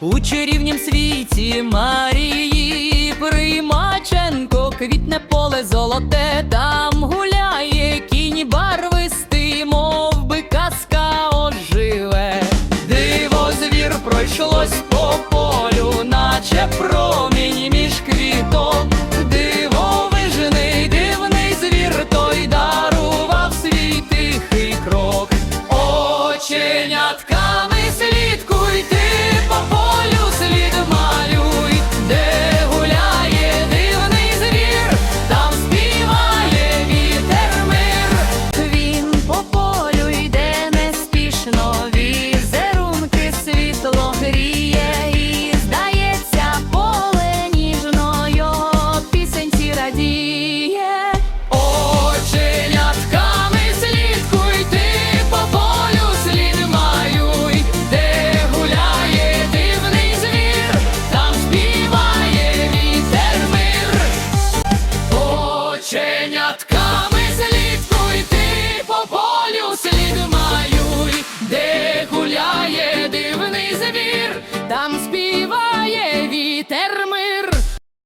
у чарівнім світі Марії Примаченко, квітне поле золоте, там гуляє кінь барвисти, мов би казка оживе, диво звір пройшлось. Янятка